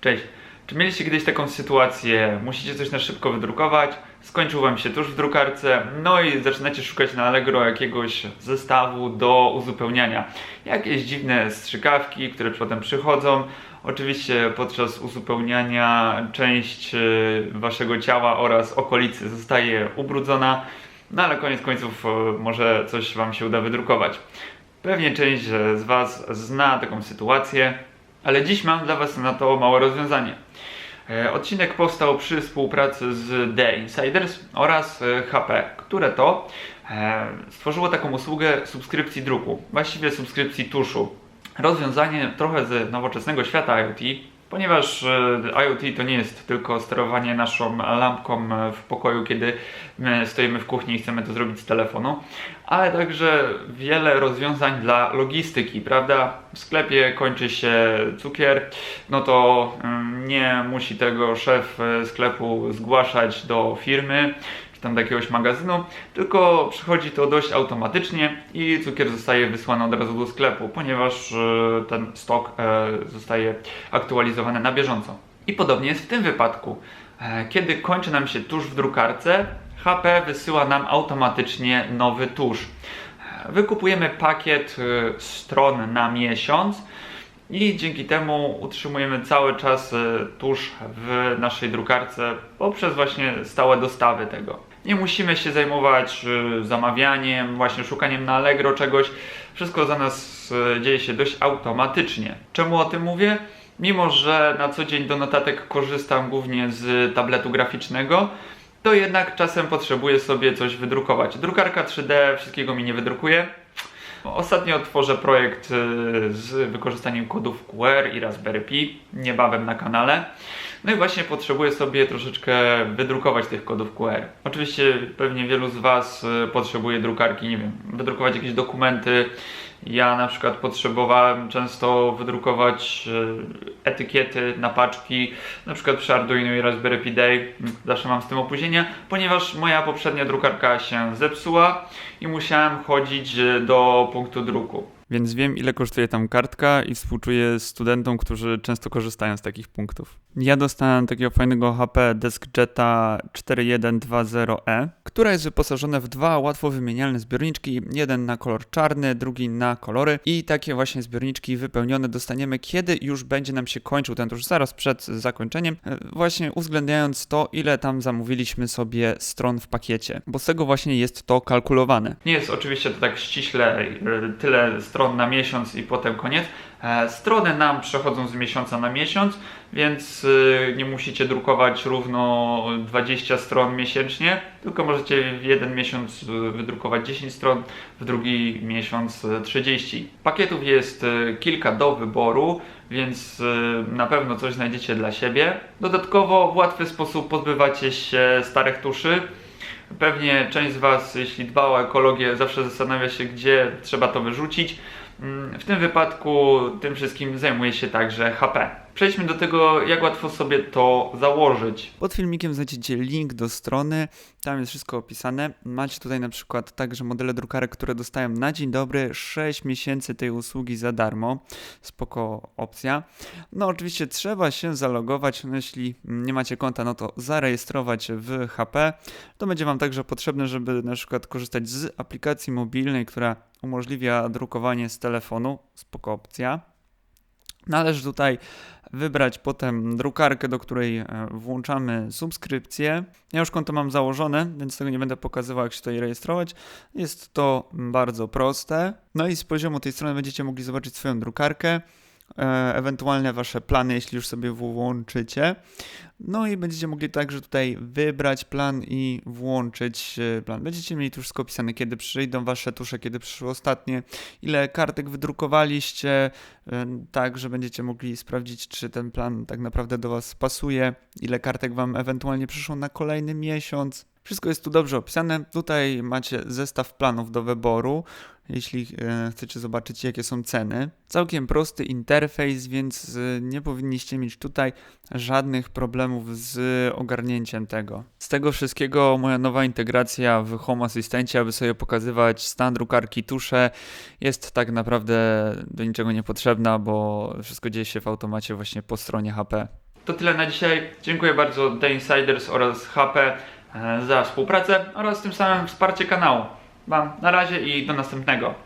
Cześć. Czy mieliście kiedyś taką sytuację, musicie coś na szybko wydrukować, skończył wam się tuż w drukarce, no i zaczynacie szukać na Allegro jakiegoś zestawu do uzupełniania. Jakieś dziwne strzykawki, które potem przychodzą. Oczywiście podczas uzupełniania część y, waszego ciała oraz okolicy zostaje ubrudzona, no ale koniec końców y, może coś wam się uda wydrukować. Pewnie część z Was zna taką sytuację, ale dziś mam dla Was na to małe rozwiązanie. E, Odcinek powstał przy współpracy z The Insiders oraz e, HP, które to e, stworzyło taką usługę subskrypcji druku, właściwie subskrypcji tuszu. Rozwiązanie trochę z nowoczesnego świata IoT, ponieważ e, IoT to nie jest tylko sterowanie naszą lampką e, w pokoju, kiedy my stoimy w kuchni i chcemy to zrobić z telefonu, ale także wiele rozwiązań dla logistyki, prawda? W sklepie kończy się cukier, no to mm, nie musi tego szef e, sklepu zgłaszać do firmy tam do jakiegoś magazynu, tylko przychodzi to dość automatycznie i cukier zostaje wysłany od razu do sklepu, ponieważ e, ten stok e, zostaje aktualizowany na bieżąco. I podobnie jest w tym wypadku. E, Kiedy kończy nam się tusz w drukarce, HP wysyła nam automatycznie nowy tusz. Wykupujemy pakiet stron na miesiąc i dzięki temu utrzymujemy cały czas tusz w naszej drukarce poprzez właśnie stałe dostawy tego. Nie musimy się zajmować e, zamawianiem, właśnie szukaniem na Allegro czegoś. Wszystko za nas e, dzieje się dość automatycznie. Czemu o tym mówię? Mimo, że na co dzień do notatek korzystam głównie z tabletu graficznego, to jednak czasem potrzebuję sobie coś wydrukować. Drukarka 3D wszystkiego mi nie wydrukuje. Ostatnio tworzę projekt y, z wykorzystaniem kodów QR i Raspberry Pi, niebawem na kanale. No i właśnie potrzebuję sobie troszeczkę wydrukować tych kodów QR. Oczywiście pewnie wielu z Was y, potrzebuje drukarki, nie wiem, wydrukować jakieś dokumenty. Ja na przykład potrzebowałem często wydrukować y, etykiety na paczki, na przykład przy Arduino i Raspberry Pi Day. Zawsze mam z tym opóźnienia, ponieważ moja poprzednia drukarka się zepsuła i musiałem chodzić y, do punktu druku. Więc wiem, ile kosztuje tam kartka i współczuję studentom, którzy często korzystają z takich punktów. Ja dostałem takiego fajnego HP DeskJeta 4120E, która jest wyposażona w dwa łatwo wymienialne zbiorniczki, jeden na kolor czarny, drugi na kolory i takie właśnie zbiorniczki wypełnione dostaniemy, kiedy już będzie nam się kończył ten tuż zaraz przed zakończeniem, e, właśnie uwzględniając to, ile tam zamówiliśmy sobie stron w pakiecie, bo z tego właśnie jest to kalkulowane. Nie jest oczywiście to tak ściśle y, tyle stron na miesiąc i potem koniec. E, Strony nam przechodzą z miesiąca na miesiąc, więc y, nie musicie drukować równo 20 stron miesięcznie, tylko możecie w jeden miesiąc y, wydrukować 10 stron, w drugi miesiąc y, 30. Pakietów jest y, kilka do wyboru, więc y, na pewno coś znajdziecie dla siebie. Dodatkowo w łatwy sposób pozbywacie się starych tuszy. Pewnie część z Was, jeśli dba o ekologię, zawsze zastanawia się, gdzie trzeba to wyrzucić. Mm, W tym wypadku tym wszystkim zajmuje się także HP. Przejdźmy do tego, jak łatwo sobie to założyć. Pod filmikiem znajdziecie link do strony, tam jest wszystko opisane. Macie tutaj na przykład także modele drukarek, które dostają na dzień dobry 6 miesięcy tej usługi za darmo. Spoko opcja. No oczywiście trzeba się zalogować, no jeśli nie macie konta, no to zarejestrować w HP. To będzie Wam także potrzebne, żeby na przykład korzystać z aplikacji mobilnej, która umożliwia drukowanie z telefonu. Spoko opcja. Należy tutaj wybrać potem drukarkę, do której e, włączamy subskrypcję. Ja już konto mam założone, więc tego nie będę pokazywał, jak się tutaj rejestrować. Jest to bardzo proste. No i z poziomu tej strony będziecie mogli zobaczyć swoją drukarkę, e, ewentualnie wasze plany, jeśli już sobie włączycie. No i będziecie mogli także tutaj wybrać plan i włączyć e, plan. Będziecie mieli wszystko opisane, kiedy przyjdą wasze tusze, kiedy przyszły ostatnie, ile kartek wydrukowaliście, e, tak, że będziecie mogli sprawdzić, czy ten plan tak naprawdę do was pasuje, ile kartek wam ewentualnie przyszło na kolejny miesiąc. Wszystko jest tu dobrze opisane. Tutaj macie zestaw planów do wyboru, jeśli e, chcecie zobaczyć, jakie są ceny. Całkiem prosty interfejs, więc nie powinniście mieć tutaj żadnych problemów z ogarnięciem tego. Z tego wszystkiego moja nowa integracja w Home Assistancie, aby sobie pokazywać stan drukarki, tusze, jest tak naprawdę do niczego niepotrzebna, bo wszystko dzieje się w automacie właśnie po stronie HP. to tyle na dzisiaj. Dziękuję bardzo The Insiders oraz HP e, za współpracę oraz tym samym wsparcie kanału. Wam na razie i do następnego.